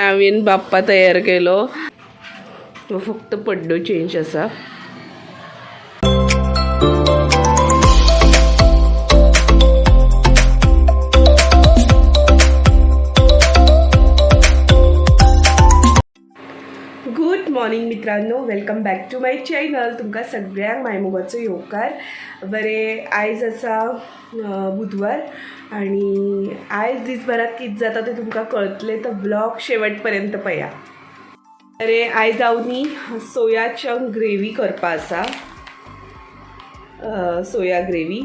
हांवें बाप्पा तयार केलो. फक्त पड्डो चेंज आसा मॉर्निंग मित्रांनो. Welcome back to my channel तुमकां सगळ्यांक मायमुगाचो येवकार. बरें आयज आसा बुधवार आनी आयज दीसभरात कितें जाता तें तुमकां कळतलें तर ब्लॉग शेवट पर्यंत पळया अरे आयज हांव न्ही सोया चंक ग्रेवी करपा आसा. Soya gravy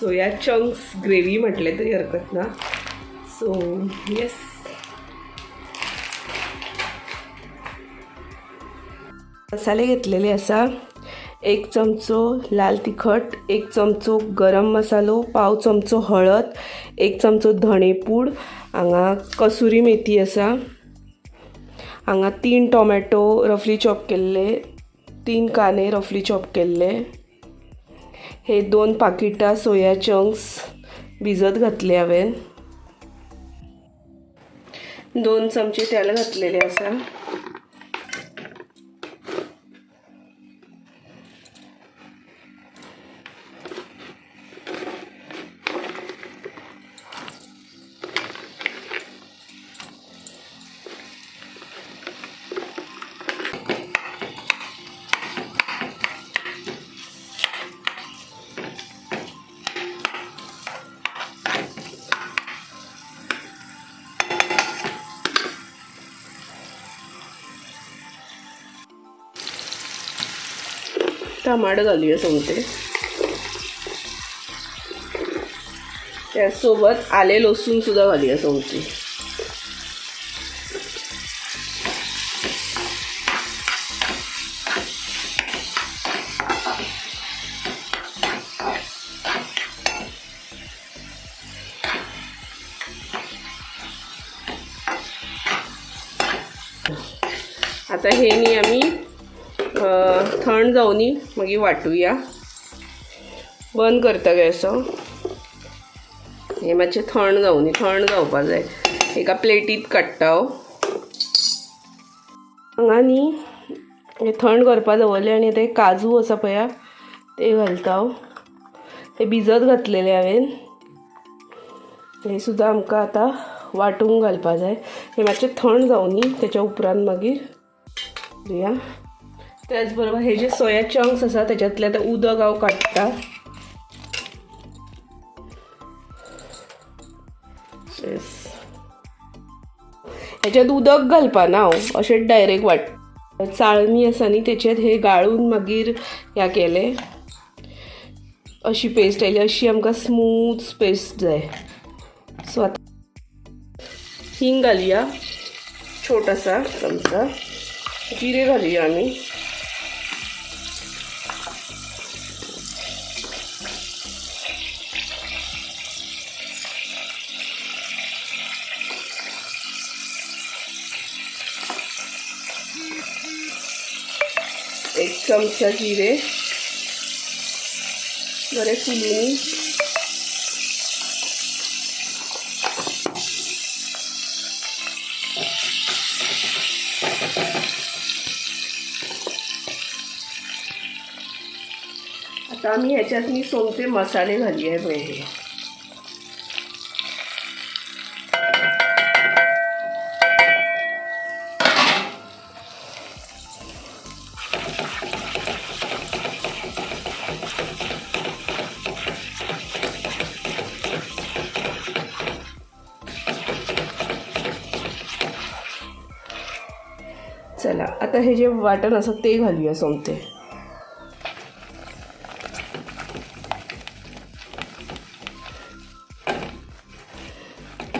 soya chunks gravy म्हटलें तरी हरकत ना. सो येस मसाले घेतलेले आसा एक चमचो लाल तिखट एक चमचो गरम मसालो पाव चमचो हळद एक चमचो धणेपूड हांगा कसुरी मेथी आसा हांगा तीन टोमॅटो रफली चॉप केल्ले तीन कांदे रफली चॉप केल्ले. हे दोन पाकिटां सोया चंक्स भिजत घातले हांवें दोन चमचे तेल घातलेले आसा टमाट घालूया सोमते त्यासोबत आले लसूण सुद्धा घालूया सोमती आता हे नाही आम्ही थंड जावनी मागीर वाटुया. बंद करता गॅस हे मातशें थंड जावनी थंड जावपा जाय. एका प्लेटीत काडटा हांव हो. हांगा न्ही हे थंड करपा दवरले आनी ते काजू आसा पळया ते घालता हांव ते भिजत घातलेले हांवें हे सुद्दां आमकां आतां वांटूंक घालपा जाय. हे मातशें थंड जावनी तेच्या उपरांत मागीर या त्याचबरोबर हे जे सोया चंक्स आसा त्याच्यातले आता उदक हांव काडटा हेच्यात उदक घालपाना हांव अशेंच डायरेक्ट वाट चाळणी आसा न्ही तेचेर हे गाळून मागीर ह्या केले. अशी पेस्ट आयली अशी आमकां स्मूथ पेस्ट जाय. सो आतां हिंग घालुया छोटासा चमचा जिरे घालुया आमी एक चमचा जिरे बड़े फुलून आता आम्ही ह्याच्यात मी सोमते मसाले घालूया पळय हे आता हे जे वाटण असं ते घालूया सोमते.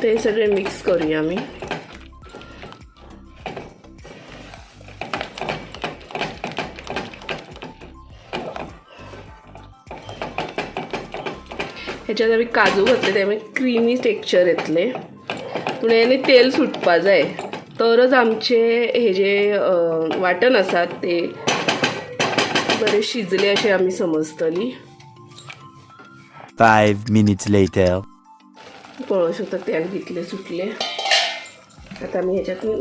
ते सगळे मिक्स करूया आम्ही ह्याच्यात आम्ही काजू घातले त्यामुळे क्रीमी टेक्स्चर येतले. पूण याने तेल सुटपा जाय तरच आमचे हे जे वाटण आसात ते बरे शिजले अशे आमी समजतली. Five minutes later. पळोवं शकता तेल कितले सुटले. आता मी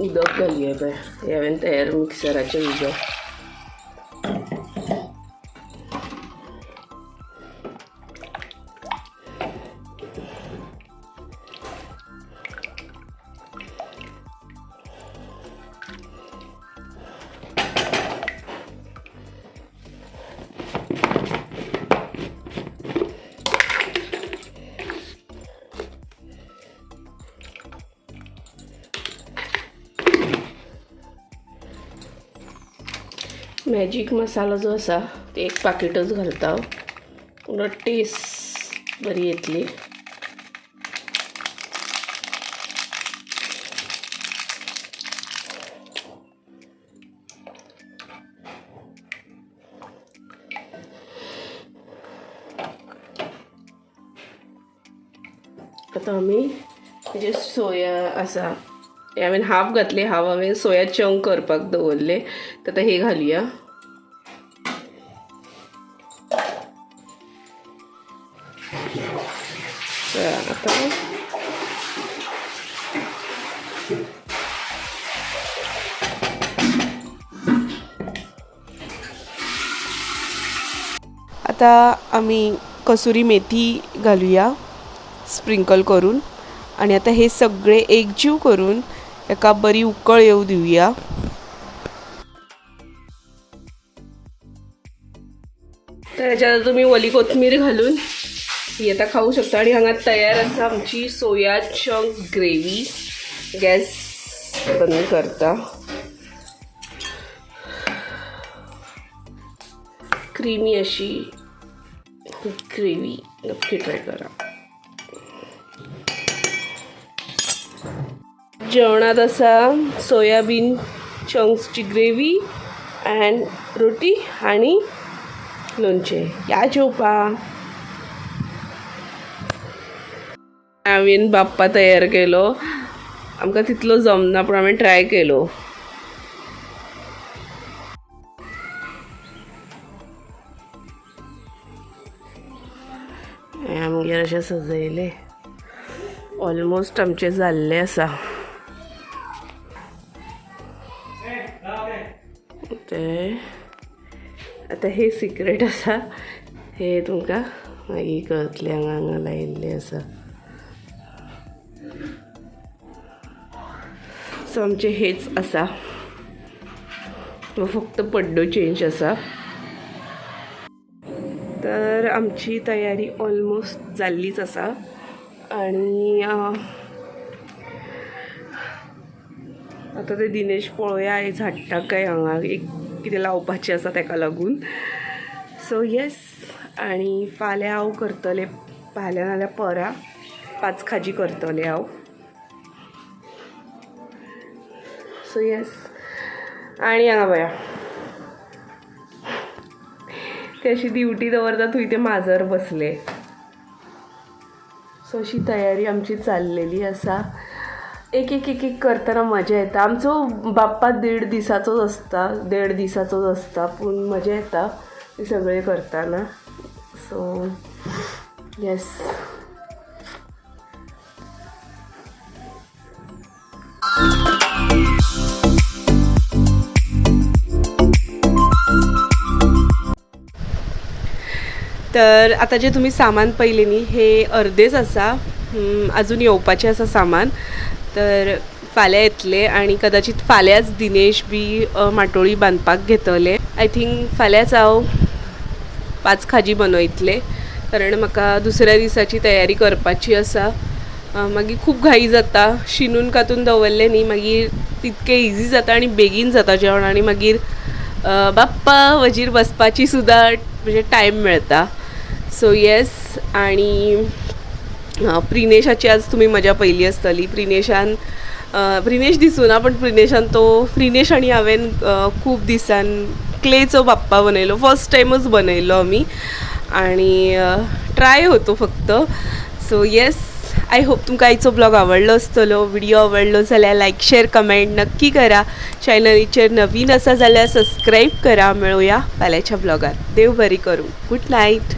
उदक घालूया हे हांवें तयार मिक्सराचें उदक. मॅजीक मसालो जो आसा ते एक पाकिटच घालता हांव. पूण टेस्ट बरी येतली आतां आमी जे सोया आसा हांवें हाफ घातले हाफ हांवें सोया चंक करपाक दवरले. तर आतां हे घालुया. आतां आता आम्ही कसुरी मेथी घालूया स्प्रिंकल करून. आणि आता हे सगळे एकजीव करून एका बरी उकळ येऊ देऊया. तर ह्याच्यात तुम्ही वली कोथमीर घालून ही आता खाऊ शकता. आणि हांगा तयार आसा आमची सोया चंक ग्रेवी गॅस बंद करता. क्रीमी अशी ग्रेवी नक्की ट्राय करा. जेवणात असा सोयाबीन चंक्सची ग्रेवी अँड रोटी आणि लोणचें. या जेवपा. हांवें बाप्पा तयार केलो. आमकां तितलो जमना पूण हांवें ट्राय केलो. आमगेर अशें सजयलें. ऑलमोस्ट आमचें जाल्लें आसा ते आतां हे सिक्रेट आसा हे तुमकां मागीर कळतले हांगा हांगा लायिल्लें आसा सो आमचें हेच आसा फक्त पड्डो चेंज आसा तर आमची तयारी ऑलमोस्ट जाल्लीच आसा आणि आतां ते दिनेश पळोवया हे हाडटा काय हांगा एक कितें लावपाचें आसा ताका लागून. सो येस आणि फाल्यां हांव करतलें फाल्यां नाल्यार परां पांच खाजी करतलें हांव सो येस आणि हांगा पळया ते अशी दिवटी दवरता थंय ते माजर बसले. सो अशी तयारी आमची चाललेली आसा एक एक एक एक करतना मजा येता. आमचो बाप्पा देड दिसाचोच आसता देड दिसाचोच आसता पूण मजा येता. ते सगळे करतना. सो येस तर आता जे तुम्ही सामान पहिले न्ही हे अर्देच आसा अजून येवपाचें आसा सामान. तर फाल्यां येतले आनी कदाचित फाल्यांच दिनेश बी माटोळी बांदपाक घेतले. आय थिंक फाल्यांच हांव पांच खाजी बनयतले. कारण म्हाका दुसऱ्या दिसाची तयारी करपाची आसा. मागीर खूब घाई जाता. शिनून कातून दवरलें न्ही मागीर तितकें इजी जाता आनी बेगीन जाता जेवण. आनी मागीर बाप्पा वजीर बसपाची सुद्दां म्हणजे टायम मेळटा सो येस आणि प्रिनेशाची आज तुम्ही मजा पहिली आसतली प्रिनेशान प्रिनेश दिसूना पण प्रिनेशान तो प्रिनेश आणि हांवें खूप खूब दिसान क्लेचो बाप्पा बनयलो फर्स्ट टायमच बनयलो आमी आणि ट्राय होतो फक्त. सो येस आय होप तुमकां आयचो ब्लॉग आवडलो आसतलो व्हिडिओ आवडलो जाल्यार लायक शेअर कमेंट नक्की करा. चॅनलीचेर नवीन आसा जाल्यार सबस्क्राईब करा. मेळुया फाल्यांच्या ब्लॉगार देव बरी करूं गुड नायट